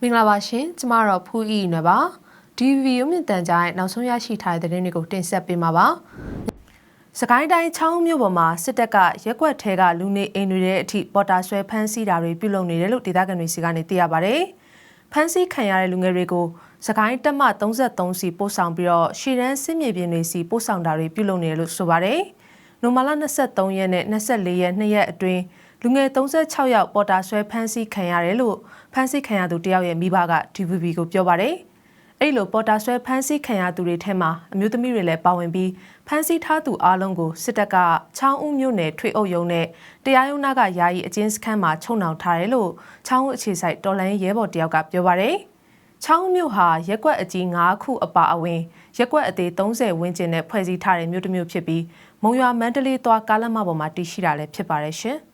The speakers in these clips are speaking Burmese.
မင်္ဂလာပါရှင်ကျမတော့ဖူးအီနွယ်ပါဒီဗီဒီယိုမြင့်တန်ကြားရဲ့နောက်ဆုံးရရှိထားတဲ့သတင်းတွေကိုတင်ဆက်ပေးမှာပါစကိုင်းတိုင်းချောင်းမြို့ပေါ်မှာစစ်တပ်ကရက်ကွက်ထဲကလူနေအိမ်တွေရဲ့အထိပေါ်တာဆွဲဖမ်းဆီးတာတွေပြုလုပ်နေတယ်လို့ဒေသခံတွေစီကနေသိရပါဗျ။ဖမ်းဆီးခံရတဲ့လူငယ်တွေကိုစကိုင်းတက်မ33စီပို့ဆောင်ပြီးတော့ရှီရန်စစ်မြေပြင်တွေစီပို့ဆောင်တာတွေပြုလုပ်နေတယ်လို့ဆိုပါတယ်။နိုမာလာ23ရက်နဲ့24ရက်2ရက်အတွင်း လူငယ်36ယောက်ပေါ်တာဆွဲဖမ်းဆီးခံရတယ်လို့ဖမ်းဆီးခံရသူတယောက်ရဲ့မိဘက DVB ကိုပြောပါတယ်။အဲ့လိုပေါ်တာဆွဲဖမ်းဆီးခံရသူတွေထဲမှာအမျိုးသမီးတွေလည်းပါဝင်ပြီးဖမ်းဆီးထားသူအလုံးကိုစစ်တပ်ကချောင်းဦးမြို့နယ်ထွေအုပ်ရုံးနဲ့တရားရုံးနာကယာယီအကျဉ်းစခန်းမှာချုပ်နှောင်ထားတယ်လို့ချောင်းဦးအခြေဆိုင်တော်လိုင်းရဲဘော်တယောက်ကပြောပါတယ်။ချောင်းဦးမြို့ဟာရက်ကွက်အကြီး9ခုအပါအဝင်ရက်ကွက်အသေး30ဝန်းကျင်နဲ့ဖွဲ့စည်းထားတဲ့မြို့တစ်မြို့ဖြစ်ပြီးမုံရွာမန္တလေးသွားကားလမ်းမပေါ်မှာတည်ရှိတာလည်းဖြစ်ပါတယ်ရှင်။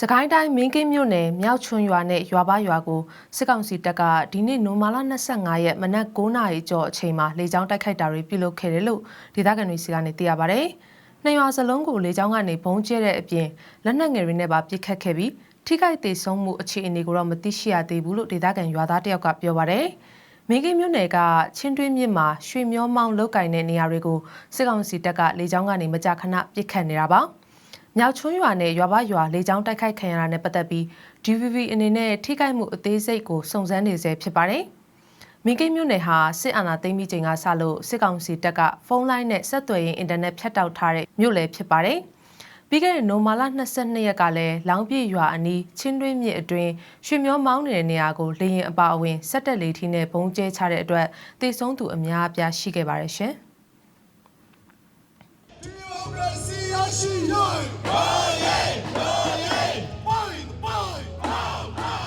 စကိုင်းတိုင်းမင်းကင်းမြို့နယ်မြောက်ချွန်ရွာနဲ့ရွာပါရွာကိုစစ်ကောင်စီတပ်ကဒီနေ့နိုမာလာ25ရက်မနက်9နာရီကျော်အချိန်မှာလေကြောင်းတိုက်ခိုက်တာတွေပြုလုပ်ခဲ့တယ်လို့ဒေသခံတွေစီကနေသိရပါဗျ။နှစ်ရွာစလုံးကိုလေကြောင်းကနေဘုံကျဲတဲ့အပြင်လက်နက်ငယ်တွေနဲ့ပါပစ်ခတ်ခဲ့ပြီးထိခိုက်ဒေဆုံးမှုအခြေအနေကိုတော့မသိရှိရသေးဘူးလို့ဒေသခံရွာသားတယောက်ကပြောပါဗျ။မင်းကင်းမြို့နယ်ကချင်းတွင်းမြစ်မှာရွှေမျောမောင်းလုတ်ကင်တဲ့နေရာတွေကိုစစ်ကောင်စီတပ်ကလေကြောင်းကနေမကြာခဏပစ်ခတ်နေတာပါ။ မြောက်ချွန်းရွာနဲ့ရွာဘရွာလေကြောင်းတိုက်ခိုက်ခံရတာနဲ့ပတ်သက်ပြီး DVB အနေနဲ့ထိခိုက်မှုအသေးစိတ်ကိုစုံစမ်းနေဆဲဖြစ်ပါတယ်။မင်းကိမြို့နယ်ဟာစစ်အာဏာသိမ်းပြီးချိန်ကစလို့စစ်ကောင်စီတပ်ကဖုန်းလိုင်းနဲ့ဆက်သွယ်ရေးအင်တာနက်ဖြတ်တောက်ထားတဲ့မြို့လည်းဖြစ်ပါတယ်။ပြီးခဲ့တဲ့နိုမာလာ22ရက်ကလည်းလောင်ပြည့်ရွာအနီးချင်းတွင်းမြစ်အတွင်းရွှေမျောမောင်းနေတဲ့နေရာကိုလေရင်အပါအဝင်စက်တက်လေးထီနဲ့ဘုံကျဲချတဲ့အတွက်တေဆုံးသူအများအပြားရှိခဲ့ပါတယ်ရှင်။။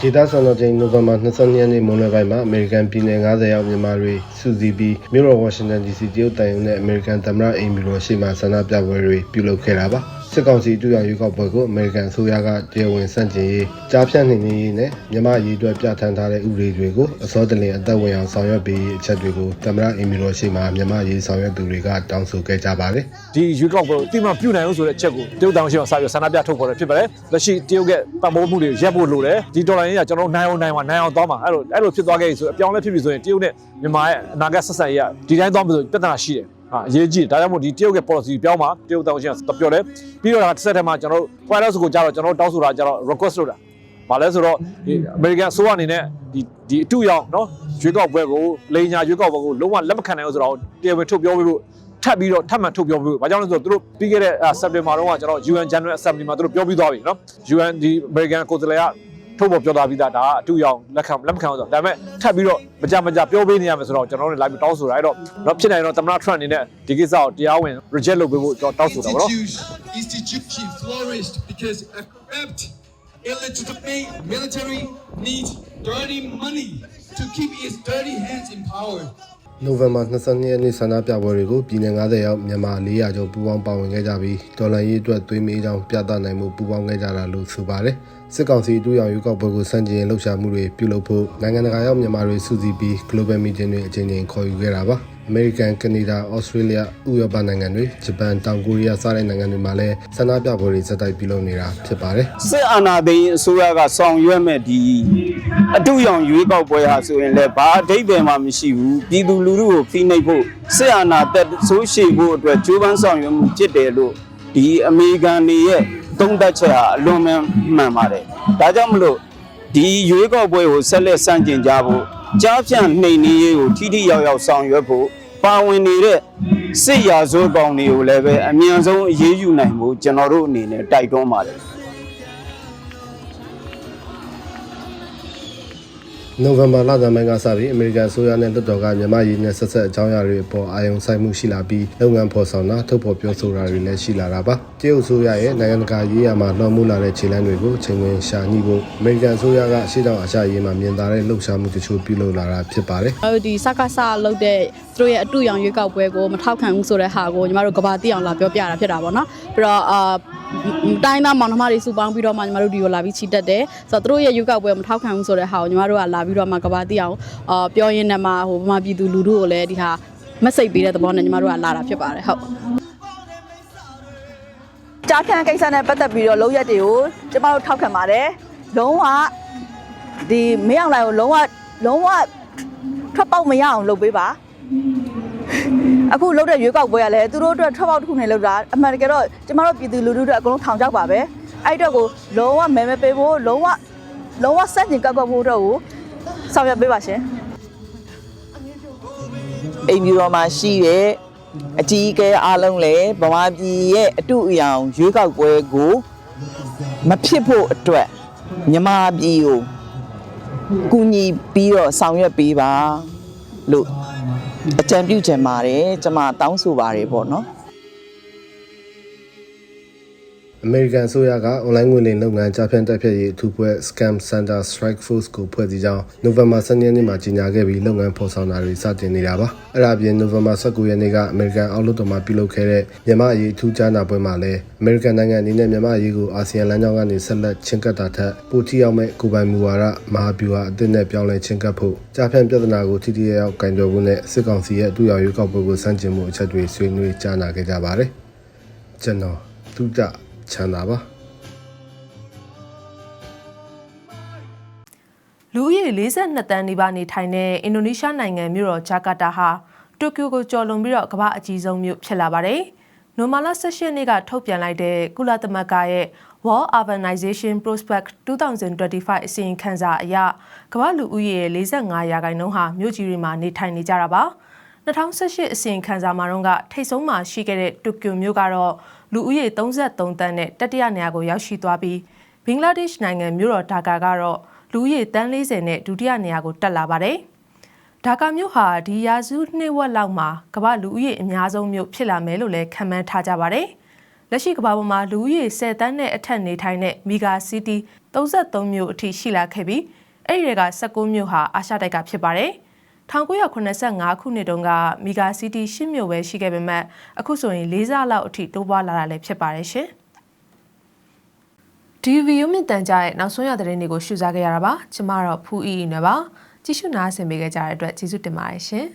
ဒေသစံတော်ချိန်နိုဝင်ဘာ22ရက်နေ့မွန်းလွဲပိုင်းမှာအမေရိကန်ပြည်နယ်90ရောက်မြန်မာတွေစုစည်းပြီးမြို့တော်ဝါရှင်တန် DC တရုတ်တန်ယုံနဲ့အမေရိကန်သမ္မတအိမ်ဖြူတော်ရှေ့မှာဆန္ဒပြပွဲတွေပြုလုပ်ခဲ့တာပါ။ စစ်ကောင်စီတူရရွေးကောက်ပွဲကိုအမေရိကန်အစိုးရကတရားဝင်ဆန့်ကျင်ရေးကြားဖြတ်နေနေရေးနဲ့မြန်မာရေးအတွက်ပြဋ္ဌာန်းထားတဲ့ဥပဒေတွေကိုအစောတလင်အသက်ဝင်အောင်ဆောင်ရွက်ပေးရေးအချက်တွေကိုသမ္မတအိမ်ဖြူတော်ရှေ့မှာမြန်မာရေးဆောင်ရွက်သူတွေကတောင်းဆိုခဲ့ကြပါတယ်။ဒီရွေးကောက်ပွဲကိုတိမပြုနိုင်အောင်ဆိုတဲ့အချက်ကိုတရုတ်တောင်ရှိအောင်စပြီးဆန္ဒပြထုတ်ပေါ်တယ်ဖြစ်ပါတယ်လက်ရှိတရုတ်ကပတ်မိုးမှုတွေရပ်ဖို့လိုတယ်ဒီဒေါ်လာရင်းကကျွန်တော်တို့နိုင်အောင်နိုင်အောင်နိုင်အောင်သွားမှာအဲ့လိုအဲ့လိုဖြစ်သွားခဲ့ပြီဆိုအပြောင်းလဲဖြစ်ပြီဆိုရင်တရုတ်နဲ့မြန်မာရဲ့အနာဂတ်ဆက်ဆံရေးကဒီတိုင်းသွားမှာဆိုပြဿနာရှိတယ် ဟာအရေးကြီးတယ်ဒါကြောင့်မို့ဒီတရုတ်ရဲ့ policy ပြောင်းမှာတရုတ်တောင်ရှိအောင်ပြောတယ်ပြီးတော့တစ်ဆက်တည်းမှာကျွန်တော်တို့ white house ကိုကြာတော့ကျွန်တော်တို့တောင်းဆိုတာကြာတော့ request လုပ်တာဘာလဲဆိုတော့ဒီ American အစိုးရအနေနဲ့ဒီဒီအတူရောက်နော်ရွေးကောက်ပွဲကိုလိန်ညာရွေးကောက်ပွဲကိုလုံးဝလက်မခံနိုင်ဘူးဆိုတော့တရားဝင်ထုတ်ပြောပေးဖို့ထပ်ပြီးတော့ထပ်မံထုတ်ပြောပေး။ဘာကြောင့်လဲဆိုတော့သူတို့ပြီးခဲ့တဲ့ September တုန်းကကျွန်တော် UN General Assembly မှာသူတို့ပြောပြီးသွားပြီနော်။ UN ဒီ American ကိုယ်စားလှယ်က ထုတ်ပေါ်ပြောသွားပြီးသားဒါကအတူရောက်လက်ခံလက်မခံဘူးဆိုတော့ဒါပေမဲ့ထပ်ပြီးတော့မကြမကြပြောပေးနေရမယ်ဆိုတော့ကျွန်တော်တို့လည်းလိုက်ပြီးတောင်းဆိုတာအဲ့တော့တော့ဖြစ်နိုင်တော့သမ္မတ Trump အနေနဲ့ဒီကိစ္စကိုတရားဝင် reject လုပ်ပေးဖို့ကျွန်တော်တောင်းဆိုတာပေါ့နော် Institution, institution flourished because a corrupt, illegitimate military needs dirty money to keep its dirty hands in power. နိုဝင်ဘာ22ရက်နေ့ဆန္ဒပြပွဲတွေကိုပြည်내90ရောက်မြန်မာ400ကျော်ပူးပေါင်းပါဝင်ခဲ့ကြပြီးဒေါ်လာရေးအတွက်သွေးမေးကြောင်းပြသနိုင်မှုပူးပေါင်းခဲ့ကြတာလို့ဆိုပါတယ်။စစ်ကောင်စီတူရောင်ရွေးကောက်ပွဲကိုစန့်ကျင်လှုပ်ရှားမှုတွေပြုလုပ်ဖို့နိုင်ငံတကာရောက်မြန်မာတွေစုစည်းပြီး Global Meeting တွေအကြိမ်ကြိမ်ခေါ်ယူခဲ့တာပါ။ American, Canada, Australia ဥရောပနိုင်ငံတွေဂျပန်တောင်ကိုရီးယားစတဲ့နိုင်ငံတွေမှာလည်းဆန္ဒပြပွဲတွေစတိုက်ပြုလုပ်နေတာဖြစ်ပါတယ်။စစ်အာဏာသိမ်းအစိုးရကဆောင်ရွက်မဲ့ဒီအတူရောင်ရွေးကောက်ပွဲဟာဆိုရင်လည်းဘာအဓိပ္ပာယ်မှမရှိဘူးပြည်သူလူထုကိုဖိနှိပ်ဖို့စစ်အာဏာသက်ဆိုးရှည်ဖို့အတွက်ကြိုးပမ်းဆောင်ရွက်မှုဖြစ်တယ်လို့ဒီအမေရိကန်တွေရဲ့သုံးသပ်ချက်ဟာအလွန်မှန်ပါတယ်ဒါကြောင့်မလို့ဒီရွေးကောက်ပွဲကိုဆက်လက်ဆန့်ကျင်ကြဖို့ ကြားဖြန့်နှိမ်နင်းရေးကိုထိထိရောက်ရောက်ဆောင်ရွက်ဖို့ပါဝင်နေတဲ့စစ်ရာဇဝတ်ကောင်တွေကိုလည်းပဲအမြန်ဆုံးအရေးယူနိုင်ဖို့ကျွန်တော်တို့အနေနဲ့တိုက်တွန်းပါတယ် နိုဝင်ဘာလဆန်းပိုင်းကစပြီးအမေရိကန်အစိုးရနဲ့လွှတ်တော်ကမြန်မာရည်နဲ့ဆက်ဆက်အကြောင်းအရာတွေအပေါ်အာရုံစိုက်မှုရှိလာပြီးလုပ်ငန်းဖော်ဆောင်တာထုတ်ဖော်ပြောဆိုတာတွေလည်းရှိလာတာပါတရုတ်အစိုးရရဲ့နိုင်ငံတကာရေးရာမှာလွှမ်းမိုးလာတဲ့ခြေလှမ်းတွေကိုချိန်ဝင်ရှာညှိဖို့အမေရိကန်အစိုးရကရှေ့တောင်အာရှရေးမှာမြင်သာတဲ့လှုပ်ရှားမှုတချို့ပြုလုပ်လာတာဖြစ်ပါတယ်ကျွန်တော်တို့ဒီစကားစလုပ်တဲ့သူတို့ရဲ့အတူရောင်ရွေးကောက်ပွဲကိုမထောက်ခံဘူးဆိုတဲ့ဟာကိုညီမတို့ကဘာတိအောင်လာပြောပြတာဖြစ်တာပေါ့နော်ပြီးတော့အာ တိုင်းသားမောင်နှမတွေစုပေါင်းပြီးတော့မှညီမတို့ဒီကိုလာပြီးချီတက်တယ်ဆိုတော့သူတို့ရဲ့ရွေးကောက်ပွဲကိုမထောက်ခံဘူးဆိုတဲ့ဟာကိုညီမတို့ကလာပြီးတော့မှကဘာတိအောင်အာပြောရင်းနဲ့မှဟိုဗမာပြည်သူလူထုကိုလည်းဒီဟာမက်ဆေ့ပေးတဲ့သဘောနဲ့ညီမတို့ကလာတာဖြစ်ပါတယ်ဟုတ်ကြားဖြန့်ကိစ္စနဲ့ပတ်သက်ပြီးတော့လုံရက်တွေကိုကျမတို့ထောက်ခံပါတယ်လုံးဝဒီမင်းအောင်လိုင်ကိုလုံးဝလုံးဝထွက်ပေါက်မရအောင်လုပ်ပေးပါ အခုလုပ်တဲ့ရွေးကောက်ပွဲကလည်းသူတို့အတွက်ထွက်ပေါက်တစ်ခုနဲ့လုပ်တာအမှန်တကယ်တော့ကျမတို့ပြည်သူလူထုတွေအကုန်လုံးထောင်ချောက်ပါပဲအဲ့တော့ကိုလုံးဝမဲမဲပေးဖို့လုံးဝလုံးဝစက်ကျင်ကောက်ကွက်ဖို့အတွက်ကိုဆောင်ရွက်ပေးပါရှင်အိမ်ပြူတော်မှာရှိတဲ့အကြီးအကဲအားလုံးလည်းဗမာပြည်ရဲ့အတူအယောင်ရွေးကောက်ပွဲကိုမဖြစ်ဖို့အတွက်မြမပြည်ကိုကူညီပြီးတော့ဆောင်ရွက်ပေးပါလို့ အကြံပြုချင်ပါတယ်ကျွန်မတောင်းဆိုပါတယ်ပေါ့နော် အမေရိကန်အစိုးရကအွန်လိုင်းငွေလိမ်လုပ်ငန်းကြားဖြန့်တက်ဖြတ်ရေးအထူးပွဲ Scam Center Strike Force ကိုဖွဲ့စည်းကြောင်းနိုဝင်ဘာ12ရက်နေ့မှာကြေညာခဲ့ပြီးလုပ်ငန်းဖော်ဆောင်တာတွေစတင်နေတာပါ။အဲ့ဒါအပြင်နိုဝင်ဘာ19ရက်နေ့ကအမေရိကန်အောက်လွှတ်တော်မှာပြုလုပ်ခဲ့တဲ့မြန်မာအရေးအထူးကြားနာပွဲမှာလည်းအမေရိကန်နိုင်ငံအနေနဲ့မြန်မာအရေးကိုအာဆီယံလမ်းကြောင်းကနေဆက်လက်ချင်းကပ်တာထက်ပိုထိရောက်မဲ့ကိုယ်ပိုင်မူဝါဒမဟာဗျူဟာအသစ်နဲ့ပြောင်းလဲချင်းကပ်ဖို့ကြားဖြန့်ပြဿနာကိုထိထိရောက်ရောက်ကင်တွယ်ဖို့နဲ့စစ်ကောင်စီရဲ့အတူရောက်ရွေးကောက်ပွဲကိုစန့်ကျင်မှုအချက်တွေဆွေးနွေးကြားနာခဲ့ကြပါတယ်။ကျွန်တော်သူတ ချမ်းသာပါလူဦးရေ42တန်းနီးပါးနေထိုင်တဲ့အင်ဒိုနီးရှားနိုင်ငံမြို့တော်ဂျာကာတာဟာတိုကျိုကိုကျော်လွန်ပြီးတော့ကမ္ဘာအကြီးဆုံးမြို့ဖြစ်လာပါတယ်။နိုမာလာ16ရက်နေ့ကထုတ်ပြန်လိုက်တဲ့ကုလသမဂ္ဂရဲ့ World Urbanization Prospect 2025အစီရင်ခံစာအရကမ္ဘာလူဦးရေရဲ့45ရာခိုင်နှုန်းဟာမြို့ကြီးတွေမှာနေထိုင်နေကြတာပါ။2018အစီရင်ခံစာမှာတော့ကထိတ်ဆုံးမှာရှိခဲ့တဲ့တိုကျိုမြို့ကတော့ လူဦးရေ33တန်းနဲ့တတိယနေရာကိုရောက်ရှိသွားပြီးဘင်္ဂလားဒေ့ရှ်နိုင်ငံမြို့တော်ဒါကာကတော့လူဦးရေတန်း40နဲ့ဒုတိယနေရာကိုတက်လာပါတယ်။ဒါကာမြို့ဟာဒီရာစုနှစ်ဝက်လောက်မှာကမ္ဘာလူဦးရေအများဆုံးမြို့ဖြစ်လာမယ်လို့လည်းခန့်မှန်းထားကြပါတယ်။လက်ရှိကမ္ဘာပေါ်မှာလူဦးရေ10တန်းနဲ့အထက်နေထိုင်တဲ့မီဂါစီးတီး33မြို့အထိရှိလာခဲ့ပြီးအဲ့ဒီတွေက19မြို့ဟာအာရှတိုက်ကဖြစ်ပါတယ်။ 1985ခုနှစ်တုန်းကမီဂါစီးတီး10မြို့ပဲရှိခဲ့ပေမဲ့အခုဆိုရင်၄ဆလောက်အထိတိုးပွားလာတာလည်းဖြစ်ပါတယ်ရှင်။ဒီဗီဒီယိုမြင့်တန်ကြရဲ့နောက်ဆုံးရသတင်းတွေကိုရှုစားခဲ့ရတာပါကျမတော့ဖူးအီအီနဲ့ပါကြည့်ရှုနားဆင်ပေးကြတဲ့အတွက်ကျေးဇူးတင်ပါတယ်ရှင်